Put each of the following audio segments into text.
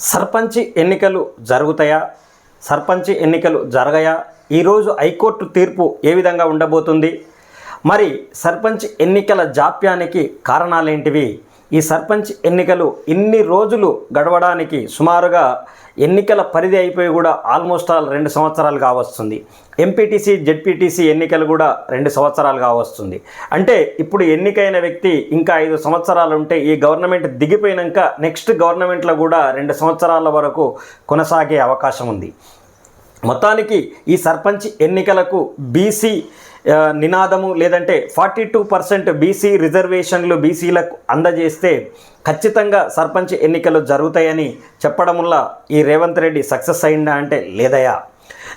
సర్పంచి ఎన్నికలు జరుగుతాయా? సర్పంచి ఎన్నికలు జరగయా? ఈరోజు హైకోర్టు తీర్పు ఏ విధంగా ఉండబోతుంది? మరి సర్పంచ్ ఎన్నికల జాప్యానికి కారణాలేంటివి? ఈ సర్పంచ్ ఎన్నికలు ఇన్ని రోజులు గడవడానికి సుమారుగా ఎన్నికల పరిధి అయిపోయి కూడా ఆల్మోస్ట్ ఆల్ రెండు సంవత్సరాలు కావస్తుంది. ఎంపీటీసీ జెడ్పీటీసీ ఎన్నికలు కూడా రెండు సంవత్సరాలు కావస్తుంది. అంటే ఇప్పుడు ఎన్నికైన వ్యక్తి ఇంకా ఐదు సంవత్సరాలు ఉంటే ఈ గవర్నమెంట్ దిగిపోయినాక నెక్స్ట్ గవర్నమెంట్లో కూడా రెండు సంవత్సరాల వరకు కొనసాగే అవకాశం ఉంది. మొత్తానికి ఈ సర్పంచ్ ఎన్నికలకు బీసీ నినాదము లేదంటే ఫార్టీ టూ పర్సెంట్ బీసీ రిజర్వేషన్లు బీసీలకు అందజేస్తే ఖచ్చితంగా సర్పంచ్ ఎన్నికలు జరుగుతాయని చెప్పడం వల్ల ఈ రేవంత్ రెడ్డి సక్సెస్ అయిందా అంటే లేదయా?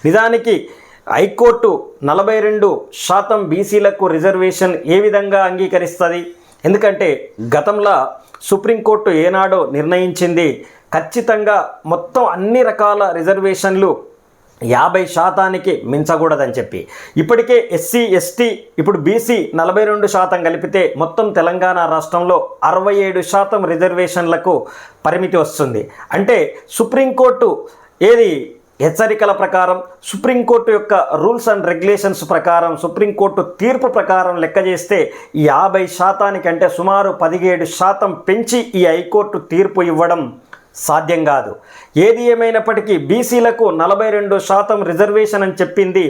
నిజానికి హైకోర్టు నలభై రెండు శాతం బీసీలకు రిజర్వేషన్ ఏ విధంగా అంగీకరిస్తుంది? ఎందుకంటే గతంలో సుప్రీంకోర్టు ఏనాడో నిర్ణయించింది ఖచ్చితంగా మొత్తం అన్ని రకాల రిజర్వేషన్లు యాభై శాతానికి మించకూడదని చెప్పి. ఇప్పటికే ఎస్సీ ఎస్టీ ఇప్పుడు బీసీ నలభై రెండు శాతం కలిపితే మొత్తం తెలంగాణ రాష్ట్రంలో అరవై ఏడు శాతం రిజర్వేషన్లకు పరిమితి వస్తుంది. అంటే సుప్రీంకోర్టు ఏది హెచ్చరికల ప్రకారం సుప్రీంకోర్టు యొక్క రూల్స్ అండ్ రెగ్యులేషన్స్ ప్రకారం సుప్రీంకోర్టు తీర్పు ప్రకారం లెక్క చేస్తే యాభై శాతానికంటే సుమారు పదిహేడు శాతం పెంచి ఈ హైకోర్టు తీర్పు ఇవ్వడం సాధ్యం కాదు. ఏది ఏమైనప్పటికీ బీసీలకు నలభై రెండు శాతం రిజర్వేషన్ అని చెప్పింది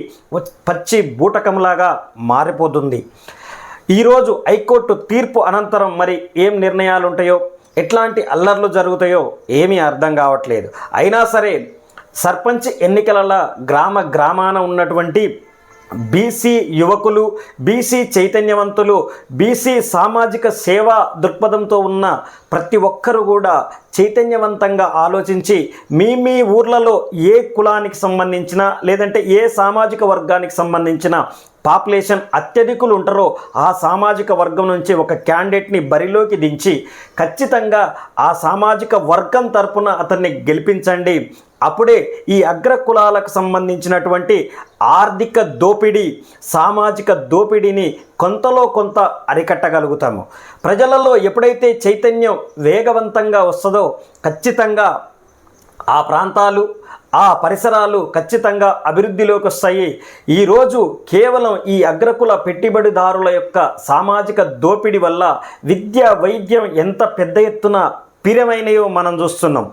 పచ్చి బూటకంలాగా మారిపోతుంది. ఈరోజు హైకోర్టు తీర్పు అనంతరం మరి ఏం నిర్ణయాలు ఉంటాయో ఎట్లాంటి అల్లర్లు జరుగుతాయో ఏమీ అర్థం కావట్లేదు. అయినా సరే సర్పంచ్ ఎన్నికలలో గ్రామ గ్రామాన ఉన్నటువంటి బీసీ యువకులు బీసీ చైతన్యవంతులు బీసీ సామాజిక సేవా దృక్పథంతో ఉన్న ప్రతి ఒక్కరూ కూడా చైతన్యవంతంగా ఆలోచించి మీ మీ ఊర్లలో ఏ కులానికి సంబంధించిన లేదంటే ఏ సామాజిక వర్గానికి సంబంధించిన పాపులేషన్ అత్యధికులు ఉంటారో ఆ సామాజిక వర్గం నుంచి ఒక క్యాండిడేట్ని బరిలోకి దించి ఖచ్చితంగా ఆ సామాజిక వర్గం తరపున అతన్ని గెలిపించండి. అప్పుడే ఈ అగ్ర కులాలకు సంబంధించినటువంటి ఆర్థిక దోపిడీ సామాజిక దోపిడీని కొంతలో కొంత అరికట్టగలుగుతాము. ప్రజలలో ఎప్పుడైతే చైతన్యం వేగవంతంగా వస్తుందో ఖచ్చితంగా ఆ ప్రాంతాలు ఆ పరిసరాలు ఖచ్చితంగా అభివృద్ధిలోకి వస్తాయి. ఈరోజు కేవలం ఈ అగ్రకుల పెట్టుబడిదారుల యొక్క సామాజిక దోపిడీ వల్ల విద్య వైద్యం ఎంత పెద్ద ఎత్తున పిరమైనయో మనం చూస్తున్నాం.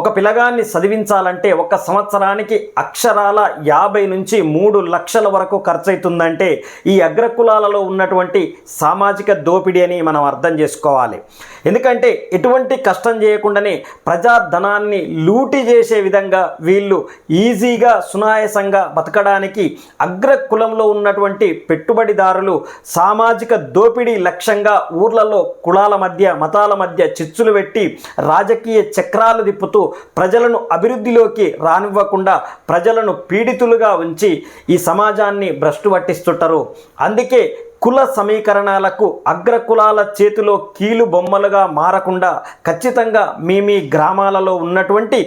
ఒక పిల్లగాన్ని చదివించాలంటే ఒక సంవత్సరానికి అక్షరాల యాభై నుంచి మూడు లక్షల వరకు ఖర్చు అవుతుందంటే ఈ అగ్రకులాలలో ఉన్నటువంటి సామాజిక దోపిడీ అని మనం అర్థం చేసుకోవాలి. ఎందుకంటే ఎటువంటి కష్టం చేయకుండానే ప్రజాధనాన్ని లూటి చేసే విధంగా వీళ్ళు ఈజీగా సునాయాసంగా బతకడానికి అగ్ర కులంలో ఉన్నటువంటి పెట్టుబడిదారులు సామాజిక దోపిడీ లక్ష్యంగా ఊర్లలో కులాల మధ్య మతాల మధ్య చిచ్చులు పెట్టి రాజకీయ చక్రాలు తిప్పుతూ ప్రజలను అభివృద్ధిలోకి రానివ్వకుండా ప్రజలను పీడితులుగా ఉంచి ఈ సమాజాన్ని భ్రష్టు పట్టిస్తుంటారు. అందుకే కుల సమీకరణాలకు అగ్రకులాల చేతిలో కీలు బొమ్మలుగా మారకుండా ఖచ్చితంగా మీ మీ గ్రామాలలో ఉన్నటువంటి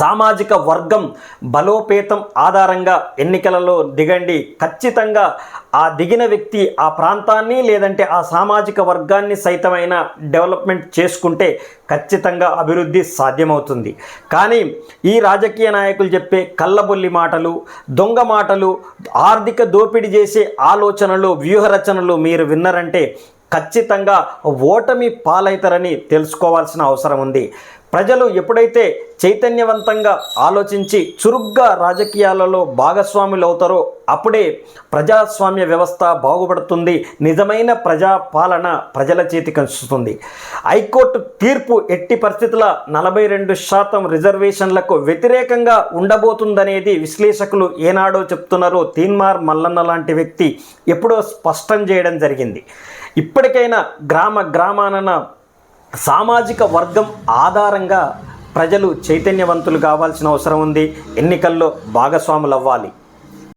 సామాజిక వర్గం బలోపేతం ఆధారంగా ఎన్నికలలో దిగండి. ఖచ్చితంగా ఆ దిగిన వ్యక్తి ఆ ప్రాంతాన్ని లేదంటే ఆ సామాజిక వర్గాన్ని సైతమైన డెవలప్మెంట్ చేసుకుంటే ఖచ్చితంగా అభివృద్ధి సాధ్యమవుతుంది. కానీ ఈ రాజకీయ నాయకులు చెప్పే కళ్ళబొల్లి మాటలు దొంగ మాటలు ఆర్థిక దోపిడీ చేసే ఆలోచనలు వ్యూహరచనలు మీరు విన్నారంటే ఖచ్చితంగా ఓటమి పాలవుతారని తెలుసుకోవాల్సిన అవసరం ఉంది. ప్రజలు ఎప్పుడైతే చైతన్యవంతంగా ఆలోచించి చురుగ్గా రాజకీయాలలో భాగస్వాములు అవుతారో అప్పుడే ప్రజాస్వామ్య వ్యవస్థ బాగుపడుతుంది. నిజమైన ప్రజాపాలన ప్రజల చేతికి వస్తుంది హైకోర్టు తీర్పు ఎట్టి పరిస్థితుల నలభై రెండు శాతం రిజర్వేషన్లకు వ్యతిరేకంగా ఉండబోతుందనేది విశ్లేషకులు ఏనాడో చెప్తున్నారో. తీన్మార్ మల్లన్న లాంటి వ్యక్తి ఎప్పుడో స్పష్టం చేయడం జరిగింది. ఇప్పటికైనా గ్రామ గ్రామాన సామాజిక వర్గం ఆధారంగా ప్రజలు చైతన్యవంతులు కావాల్సిన అవసరం ఉంది. ఎన్నికల్లో భాగస్వాములు అవ్వాలి